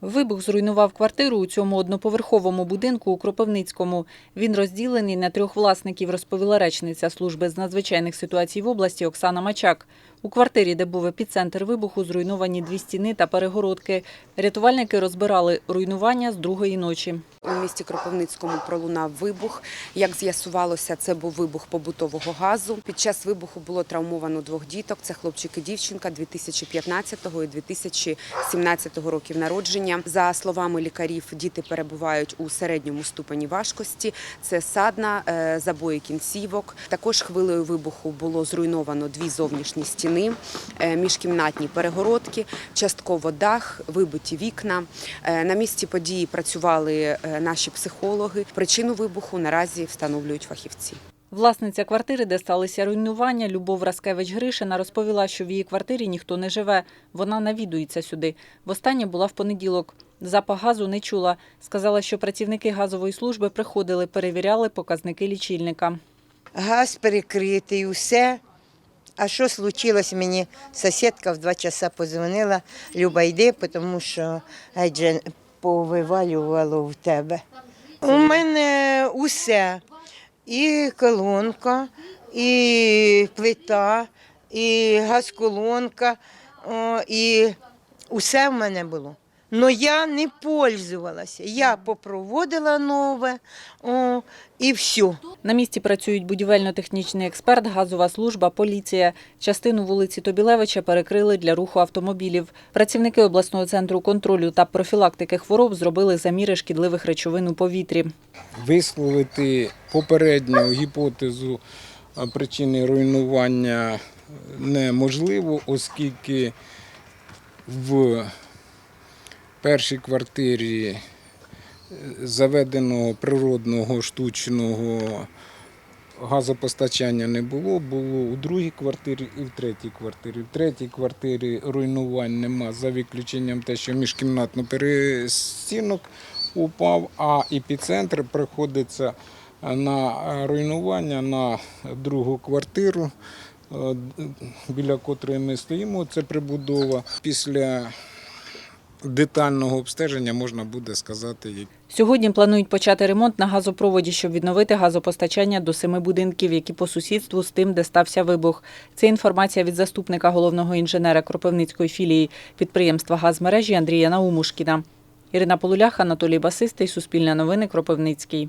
Вибух зруйнував квартиру у цьому одноповерховому будинку у Кропивницькому. Він розділений на трьох власників, розповіла речниця служби з надзвичайних ситуацій в області Оксана Мачак. У квартирі, де був епіцентр вибуху, зруйновані дві стіни та перегородки. Рятувальники розбирали руйнування з другої ночі. У місті Кропивницькому пролунав вибух. Як з'ясувалося, це був вибух побутового газу. Під час вибуху було травмовано двох діток. Це хлопчик і дівчинка 2015 і 2017 років народження. За словами лікарів, діти перебувають у середньому ступені важкості. Це садна, е, забої кінцівок. Також хвилею вибуху було зруйновано дві зовнішні стіни, е, міжкімнатні перегородки, частково дах, вибиті вікна. Е, На місці події працювали е, наші психологи. Причину вибуху наразі встановлюють фахівці. Власниця квартири, де сталися руйнування, Любов Раскевич Гришина, розповіла, що в її квартирі ніхто не живе. Вона навідується сюди. Востаннє була в понеділок. Запах газу не чула. Сказала, що працівники газової служби приходили, перевіряли показники лічильника. газ перекритий, усе. А що случилось мені? Сусідка в два часа позвонила, Люба, йди, тому що геть же повивалювало в тебе. У мене усе. І колонка, і плита, і газколонка, і усе в мене було. Но я не пользувалася. Я попроводила нове о, і все. На місці працюють будівельно-технічний експерт, газова служба, поліція. Частину вулиці Тобілевича перекрили для руху автомобілів. Працівники обласного центру контролю та профілактики хвороб зробили заміри шкідливих речовин у повітрі. висловити попередню гіпотезу е, причини руйнування неможливо, оскільки в першій квартирі е, заведеного природного штучного газопостачання не було, було у другій квартирі і в третій квартирі. В третій квартирі руйнувань нема за виключенням те, що міжкімнатно перестінок упав, а епіцентр приходиться на руйнування на другу квартиру, е, біля котрої ми стоїмо. Це прибудова. Після детального обстеження можна буде сказати, Сьогодні планують почати ремонт на газопроводі, щоб відновити газопостачання до семи будинків, які по сусідству з тим, де стався вибух. Це інформація від заступника головного інженера Кропивницької філії підприємства «Газмережі» Андрія Наумушкіна. Ірина Полулях, Анатолій Басистий, Суспільне новини, Кропивницький.